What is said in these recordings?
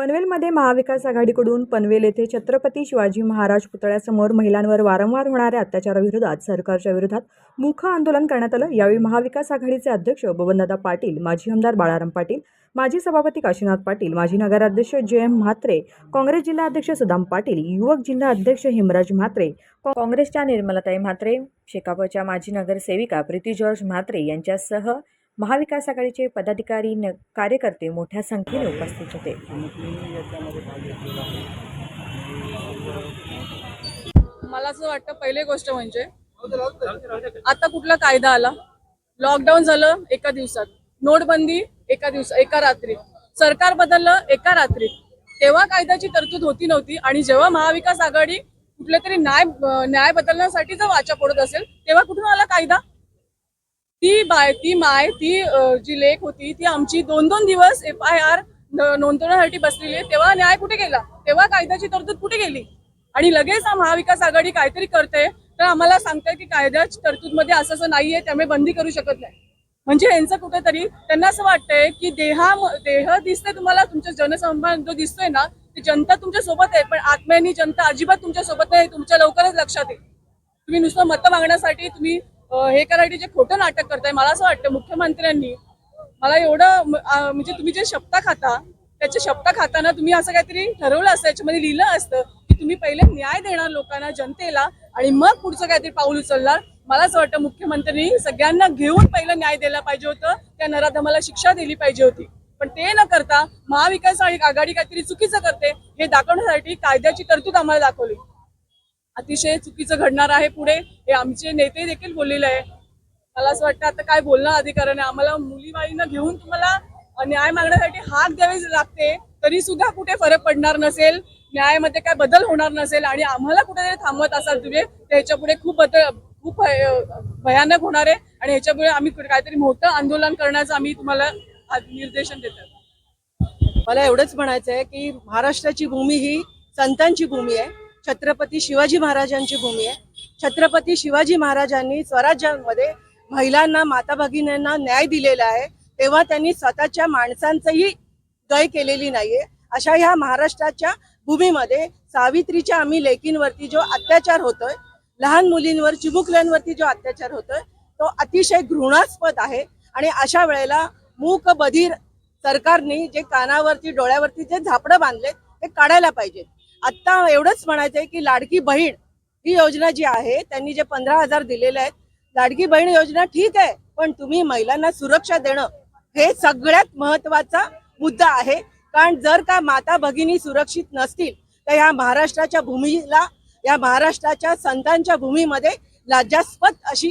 पनवेलमध्ये महाविकास आघाडीकडून पनवेल येथे छत्रपती शिवाजी महाराज पुतळ्यासमोर महिलांवर वारंवार होणाऱ्या अत्याचाराविरोधात सरकारच्या विरोधात मुख आंदोलन करण्यात आलं. यावेळी महाविकास आघाडीचे अध्यक्ष बबनदादा पाटील माजी आमदार बाळाराम पाटील माजी सभापती काशीनाथ पाटील माजी नगराध्यक्ष जे एम म्हात्रे काँग्रेस जिल्हा अध्यक्ष सदाम पाटील युवक जिल्हा अध्यक्ष हेमराज म्हात्रे काँग्रेसच्या निर्मलाताई म्हात्रे शेकापच्या माजी नगरसेविका प्रीती जॉर्ज म्हात्रे यांच्यासह महाविकास आघाडीचे पदाधिकारी न कार्यकर्ते मोठ्या संख्येने उपस्थित होते. मला असं वाटतं पहिली गोष्ट म्हणजे आता कुठला कायदा आला? लॉकडाऊन झालं एका दिवसात. नोटबंदी एका दिवस एका रात्री. सरकार बदललं एका रात्रीत तेव्हा कायद्याची तरतूद होती नव्हती आणि जेव्हा महाविकास आघाडी कुठल्या तरी न्याय न्याय बदलण्यासाठी जर वाचा पडत असेल तेव्हा कुठून आला कायदा? ती बाय ती माय ती जी लेख होती ती आमची दोन दोन दिवस एफ आय आर नोंदवण्यासाठी बसलेली तेव्हा न्याय कुठे गेला? तेव्हा कायद्याची तरतूद कुठे गेली? आणि लगेच हा महाविकास आघाडी काहीतरी करते तर आम्हाला सांगते की कायद्याच्या तरतूदमध्ये असं असं नाहीये त्यामुळे बंदी करू शकत नाही. म्हणजे यांचं कुठेतरी त्यांना असं वाटतंय की देहा देह दिसते तुम्हाला तुमच्या जनसंबंध जो दिसतोय ना ती जनता तुमच्यासोबत आहे पण आत्म्यानी जनता अजिबात तुमच्यासोबत नाही तुमच्या लवकरच लक्षात येईल तुम्ही नुसतं मतं मागण्यासाठी तुम्ही हे करायचे जे खोटं नाटक करताय मला असं वाटतं मुख्यमंत्र्यांनी मला एवढं म्हणजे तुम्ही जे शपथा खाता त्याच्या शपथा खाताना तुम्ही असं काहीतरी ठरवलं असतं याच्यामध्ये लिहिलं असतं की तुम्ही पहिले न्याय देणार लोकांना जनतेला आणि मग पुढचं काहीतरी पाऊल उचलणार. मला असं वाटतं मुख्यमंत्र्यांनी सगळ्यांना घेऊन पहिलं न्याय द्यायला पाहिजे होतं त्या नराधमाला शिक्षा दिली पाहिजे होती. पण ते न करता महाविकास आघाडी काहीतरी चुकीचं करते हे दाखवण्यासाठी कायद्याची तरतूद आम्हाला दाखवली. अतिशय चुकीचं घडणार आहे पुढे हे आमचे नेते देखील बोललेले आहे. मला असं वाटतं आता काय बोलणं अधिकाऱ्याने? आम्हाला मुलीबाईंना घेऊन तुम्हाला न्याय मागण्यासाठी हाक द्यावी लागते तरी सुद्धा कुठे फरक पडणार नसेल? न्यायामध्ये काय बदल होणार नसेल? आणि आम्हाला कुठेतरी थांबवत असाल तुम्ही तर ह्याच्या पुढे खूप बदल खूप भयानक होणार आहे. आणि ह्याच्यामुळे आम्ही काहीतरी मोठं आंदोलन करण्याचं आम्ही तुम्हाला निर्देशन देतो मला एवढंच म्हणायचं आहे की महाराष्ट्राची भूमी ही संतांची भूमी आहे. छत्रपती शिवाजी महाराजांची भूमी आहे. छत्रपती शिवाजी महाराजांनी स्वराज्यामध्ये महिलांना माता भगिनींना न्याय दिलेला आहे. तेव्हा त्यांनी स्वतःच्या माणसांचंही गय केलेली नाहीये. अशा ह्या महाराष्ट्राच्या भूमीमध्ये सावित्रीच्या आम्ही लेकींवरती जो अत्याचार होतोय लहान मुलींवर चिमुकल्यांवरती जो अत्याचार होतोय तो अतिशय घृणास्पद आहे. आणि अशा वेळेला मूक बधीर सरकारने जे कानावरती डोळ्यावरती जे झापडं बांधलेत ते काढायला पाहिजेत. आता एवढंच म्हणायचंय की लाडकी बहीण ही योजना जी आहे त्यांनी जे पंधरा हजार दिलेले आहेत लाडकी बहीण योजना ठीक आहे पण तुम्ही महिलांना सुरक्षा देणं हे सगळ्यात महत्त्वाचा मुद्दा आहे. कारण जर का माता भगिनी सुरक्षित नसतील तर या महाराष्ट्राच्या भूमीला या महाराष्ट्राच्या संतांच्या भूमीमध्ये लाज्यास्पद अशी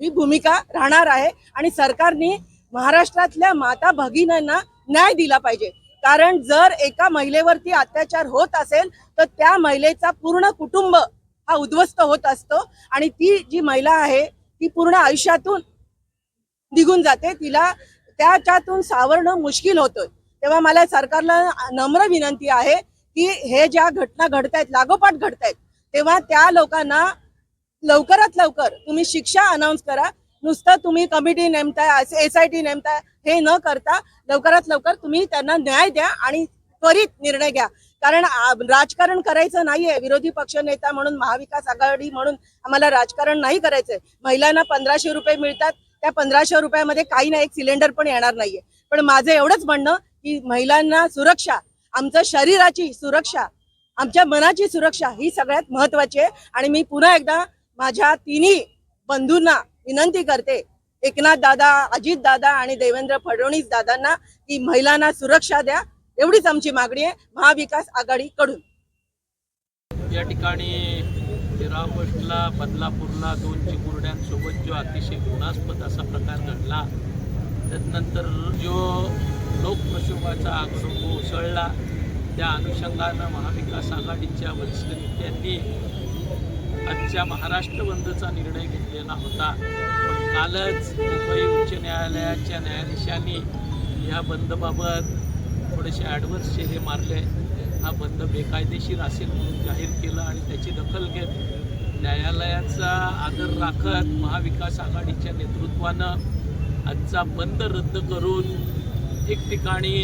ही भूमिका राहणार आहे. आणि सरकारने महाराष्ट्रातल्या माता भगिनींना न्याय दिला पाहिजे. कारण जर एका महिलेवरती अत्याचार होत असेल तर त्या महिलेचा पूर्ण कुटुंब हा उद्ध्वस्त होत असतो आणि ती जी महिला आहे ती पूर्ण आयुष्यातून निघून जाते. तिला त्याच्यातून सावरणं मुश्किल होतं. तेव्हा मला सरकारला नम्र विनंती आहे की हे ज्या घटना घडतायत लागोपाठ घडतायत तेव्हा त्या लोकांना लवकरात लवकर तुम्ही शिक्षा अनाऊन्स करा. नुसतं तुम्ही कमिटी नेमताय एस आय टी नेमताय हे न करता लवकरात लवकर तुम्ही त्यांना न्याय द्या आणि त्वरित निर्णय घ्या. कारण राजकारण करायचं नाहीये विरोधी पक्ष नेता म्हणून महाविकास आघाडी म्हणून आम्हाला राजकारण नाही करायचंय. महिलांना पंधराशे रुपये मिळतात त्या पंधराशे रुपयामध्ये काही ना एक सिलेंडर पण येणार नाहीये. पण माझं एवढंच म्हणणं की महिलांना सुरक्षा आमचं शरीराची सुरक्षा आमच्या मनाची सुरक्षा ही सगळ्यात महत्वाची आहे. आणि मी पुन्हा एकदा माझ्या तिन्ही बंधूंना विनंती करते एकनाथ दादा अजित दादा आणि देवेंद्र फडणवीस दादांना की महिलांना सुरक्षा द्या. एवढीच आमची मागणी आहे. महाविकास आघाडीकडून. या ठिकाणी रामकृष्णला बदलापूरला दोन चिमुरड्यांसोबत जो अतिशय गुणास्पद असा प्रकार घडला त्यानंतर जो लोकप्रक्षोभाचा आग्रह उसळला त्या अनुषंगानं महाविकास आघाडीच्या वरिष्ठ नेत्यांनी आजच्या महाराष्ट्र बंदचा निर्णय घेतलेला होता. पण कालच मुंबई उच्च न्यायालयाच्या न्यायाधीशांनी ह्या बंदबाबत थोडेसे ॲडव्हर्स चेहरे मारले. हा बंद बेकायदेशीर असेल म्हणून जाहीर केलं आणि त्याची दखल घेत न्यायालयाचा आदर राखत महाविकास आघाडीच्या नेतृत्वानं आजचा बंद रद्द करून ठिकठिकाणी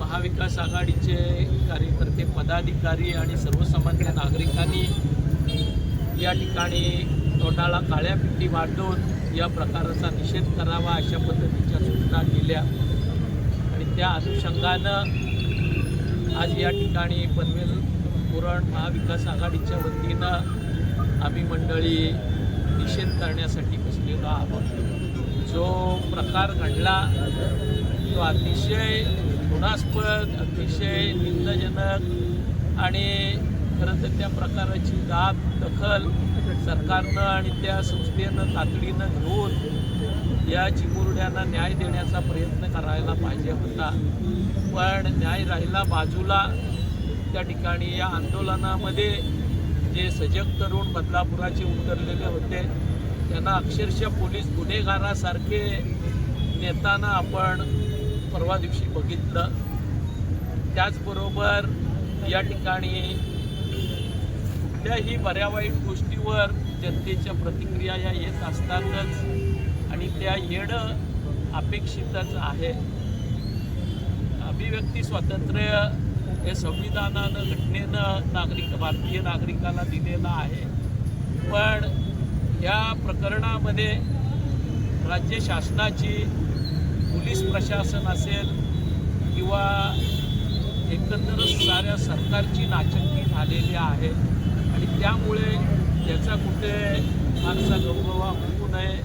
महाविकास आघाडीचे कार्यकर्ते पदाधिकारी आणि सर्वसामान्य नागरिकांनी या ठिकाणी तोंडाला काळ्या पिट्टी बांधून या प्रकाराचा निषेध करावा अशा पद्धतीच्या सूचना दिल्या. आणि त्या अनुषंगानं आज या ठिकाणी पनवेल पुरण महाविकास आघाडीच्या वतीनं आम्ही मंडळी निषेध करण्यासाठी बसलेलो आहोत. जो प्रकार घडला तो अतिशय घृणास्पद अतिशय निंदजनक आणि खरं तर त्या प्रकाराची दाब दखल सरकारनं आणि त्या संस्थेनं तातडीनं घेऊन या चिमुरड्यांना न्याय देण्याचा प्रयत्न करायला पाहिजे होता. पण न्याय राहिला बाजूला. त्या ठिकाणी या आंदोलनामध्ये जे सजग तरुण बदलापुराचे उतरलेले होते त्यांना अक्षरशः पोलीस गुन्हेगारासारखे नेताना आपण परवा दिवशी बघितलं. त्याचबरोबर या ठिकाणी कुठल्याही बऱ्या वाईट गोष्टीवर जनतेच्या प्रतिक्रिया या येत असतातच. आणि त्या येणं अपेक्षितच आहे. अभिव्यक्ती स्वातंत्र्य हे संविधानानं घटनेनं नागरिक भारतीय नागरिकाला दिलेलं आहे. पण या प्रकरणामध्ये राज्य शासनाची पोलीस प्रशासन असेल किंवा एकंदरच साऱ्या सरकारची नाचक्की झालेली आहे. आणि त्यामुळे त्याचा कुठे फारसा गौरवा होऊ नये.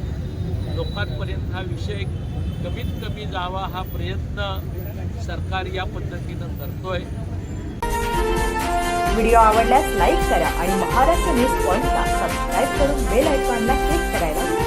लोकांपर्यंत हा विषय कमीत कमी जावा हा प्रयत्न सरकार या पद्धतीनं करतोय. व्हिडिओ आवडल्यास लाईक करा आणि महाराष्ट्र न्यूज पॉईंटला सबस्क्राईब करून बेल आयकॉनला क्लिक करायला